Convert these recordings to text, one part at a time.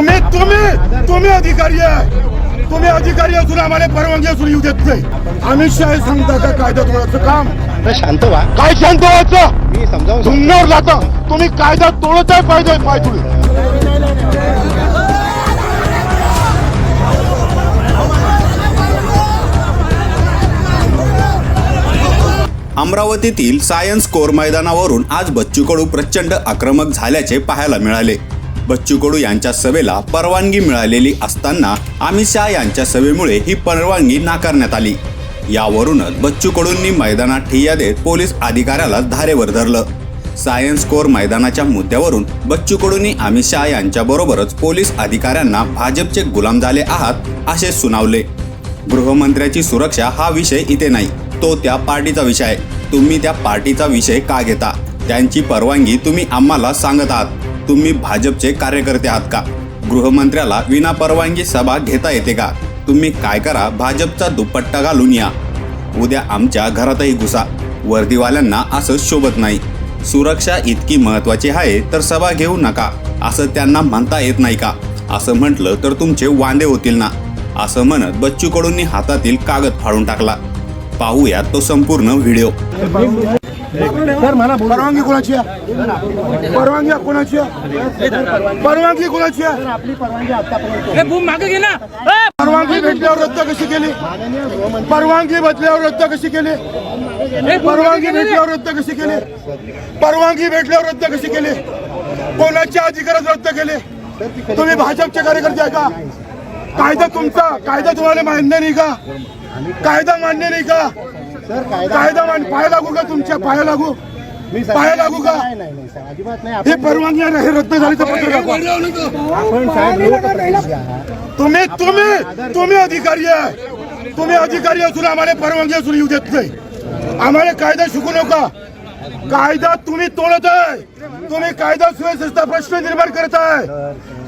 तुम्ही तुम्ही तुम्ही अधिकारी आहे. तुम्ही अधिकारी असून आम्हाला परवानगी असून येऊ देत नाही. अमित शहा हे सांगता का कायदा तोडायचं काम. शांत व्हा. काय शांत व्हायचं? मी समजावून सांगतो. धुमण्यावर जाता तुम्ही कायदा तोडत आहे पाहिजे पाय तुडे अमरावतीतील सायन्स कोर मैदानावरून आज बच्चू कडू प्रचंड आक्रमक झाल्याचे पाहायला मिळाले. बच्चू कडू यांच्या सभेला परवानगी मिळालेली असताना अमित शहा यांच्या सभेमुळे ही परवानगी नाकारण्यात आली. यावरूनच बच्चू कडूंनी मैदानात ठिय्या देत पोलीस अधिकाऱ्याला धारेवर धरलं. सायन्स कोर मैदानाच्या मुद्द्यावरून बच्चू कडूंनी अमित शहा यांच्याबरोबरच पोलीस अधिकाऱ्यांना भाजपचे गुलाम झाले आहात असे सुनावले. गृहमंत्र्याची सुरक्षा हा विषय इथे नाही तो त्या पार्टीचा विषय आहे. तुम्ही त्या पार्टीचा विषय का घेता? त्यांची परवानगी तुम्ही आम्हाला सांगत आहात. तुम्ही भाजपचे कार्यकर्ते आहात का? गृहमंत्र्याला विना परवानगी सभा घेता येते का? तुम्ही काय करा? भाजपचा दुपट्टा घालून या. उद्या आमच्या घरातही घुसा. वर्दीवाल्यांना असं शोभत नाही. सुरक्षा इतकी महत्वाची आहे तर सभा घेऊ नका. असं त्यांना म्हणता येत नाही का? असं म्हटलं तर तुमचे वांदे होतील ना? असं म्हणत बच्चू कडूंनी हातातील कागद फाडून टाकला. पाहूया तो संपूर्ण व्हिडिओ. सर मला परवानगी कोणाची आहे? परवानगी कोणाची आहे? परवानगी कोणाची आहे? आपली परवानगी आतापर्यंत बूम मागे घे ना! परवानगी भेटल्यावर रद्द कशी केली? परवानगी बदल्यावर रद्द कशी केली? परवानगी. भेटल्यावर रद्द कशी केली? परवानगी भेटल्यावर रद्द कशी केली? कोणाच्या अधिकारात रद्द केले? तुम्ही भाजपचे कार्यकर्ते आहे का? कायदा तुमचा. कायदा तुम्हाला मान्य नाही का? कायदा मान्य नाही का? कायदा कायदा मान पाया लागू का तुमच्या? पाया लागू? पाया लागू का? नाही नाही नाही सर अजिबात नाही. हे परवानगी हे रद्द झाली तर तुम्ही तुम्ही तुम्ही अधिकारी आहे. तुम्ही अधिकारी असून आम्हाला परवानगी असून येऊ देत नाही. आम्हाला कायदा शिकू नका. कायदा तुम्ही तोडत आहे. तुम्ही कायदा सुव्यवस्थेचा प्रश्न निर्माण करत आहे.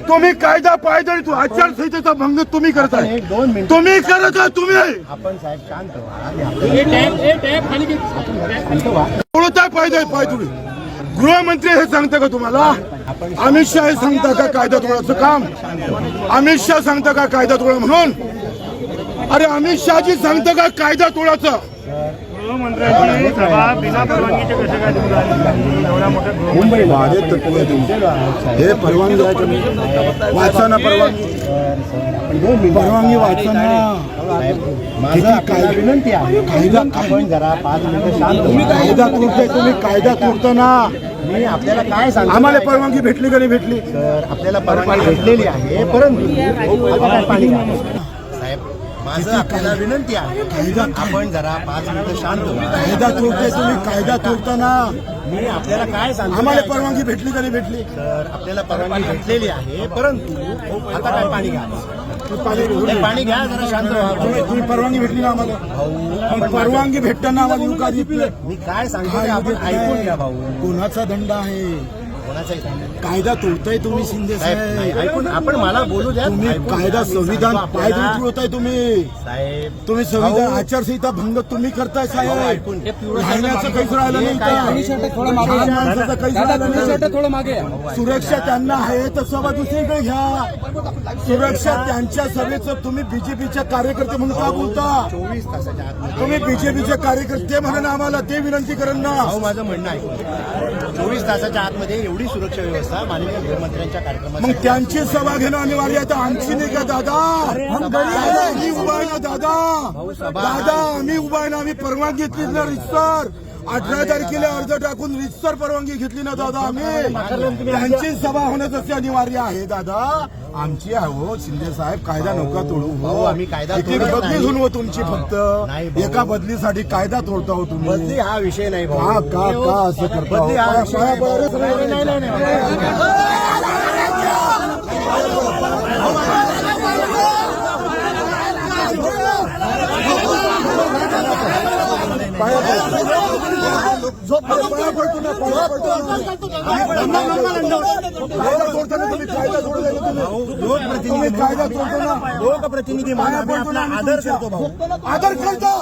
तुम्ही कायदा पायदळी तू आचारसंहितेचा भंग तुम्ही करताय. एक दोन मिनिट तुम्ही करत आहे तुम्ही. आपण साहेब शांत व्हा. आणि आपण टॅप टॅप खाली घे. शांत व्हा. तोडत आहे पायदळ पाय तुम्ही. गृहमंत्री हे सांगता का तुम्हाला? अमित शहा हे सांगता का कायदा तोडायचं काम? अमित शहा सांगता का कायदा तोडा म्हणून. अरे अमित शहाजी सांगतं का कायदा माझे तत्व आहे तुमचे. हे परवानगी आहे तुम्ही वाचा ना परवानगी. परवानगी वाचा ना माझं आपल्याला विनंती आहे. कायदा आपण जरा पाच मिनिटं शांत तुम्ही व्हा. कायदा तोडताय तुम्ही कायदा तोडता ना. मी आपल्याला काय सांगतो आम्हाला परवानगी भेटली का नाही भेटली? सर आपल्याला परवानगी भेटलेली आहे परंतु आता काय पाणी घ्या. माझं आपल्याला विनंती आहे. आपण जरा पाच मिनिटं शांत. कायदा तोडताय तुम्ही कायदा तोडता ना मी आपल्याला काय सांगतो आम्हाला परवानगी भेटली नाही भेटली? तर आपल्याला परवानगी भेटलेली आहे परंतु आता काय पाणी घ्या? पाणी घ्या जरा शांत व्हा. तुम्ही परवानगी भेटली ना आम्हाला. परवानगी भेटताना आम्हाला मी काय सांगतो आपण ऐकून घ्या भाऊ. कोणाचा दंड आहे? कोणाचाही. कायदा तोडताय तुम्ही शिंदे साहेब नाही, साहेब ऐकून आपण मला बोलू द्या. तुम्ही. कायदा संविधान आपल्याला. तुडवताय तुम्ही. साहेब तुम्ही संविधान आचारसंहिता भंग तुम्ही करताय साहेब. ऐकून. राहण्याचं काहीच राहिलं नाही. थोडं मागे सुरक्षा त्यांना आहे तर सभा दुसरीकडे घ्या. सुरक्षा त्यांच्या सभेचं तुम्ही बीजेपीच्या कार्यकर्ते म्हणून का बोलता? चोवीस तासाच्या आतमध्ये. तुम्ही बीजेपीचे कार्यकर्ते म्हणून आम्हाला ते विनंती करेन ना माझं म्हणणं आहे चोवीस तासाच्या आतमध्ये एवढी सुरक्षा व्यवस्था माननीय गृहमंत्र्यांच्या मग कार्यक्रमात त्यांची सभा घेणं अनिवार्य आहे. तर आमची नाही का दादा? दादा आम्ही उभा आहे ना दादा? दादा आम्ही उभा आहे ना आम्ही परवानगी घेतली ना रितसर अठरा तारखेला अर्ज टाकून रितसर परवानगी घेतली ना दादा आम्ही. त्यांची सभा होणं तसे अनिवार्य आहे. दादा आमची आहे हो शिंदे साहेब कायदा नका तोडू. हो. आम्ही कायदा बदली. होऊन हो तुमची फक्त. एका बदलीसाठी कायदा तोडता हो बदली तुम्ही हा विषय नाही भाऊ. का का असं करता हो? लोकप्रतिनिधी म्हणून आपला आदर करतो भाऊ आदर करता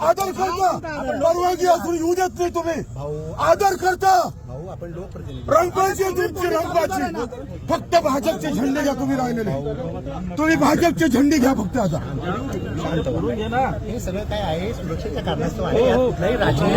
आदर करता परवानगी असून येऊ देत नाही तुम्ही आदर करता भाऊ आपण तुमची फक्त भाजपचे झेंडे घ्या तुम्ही राहिलेले तुम्ही भाजपचे झेंडे घ्या फक्त आता शांत व्हा. हे सगळं काय आहे? सुरक्षेच्या कारणास्तव आहे. कुठलाही राजकीय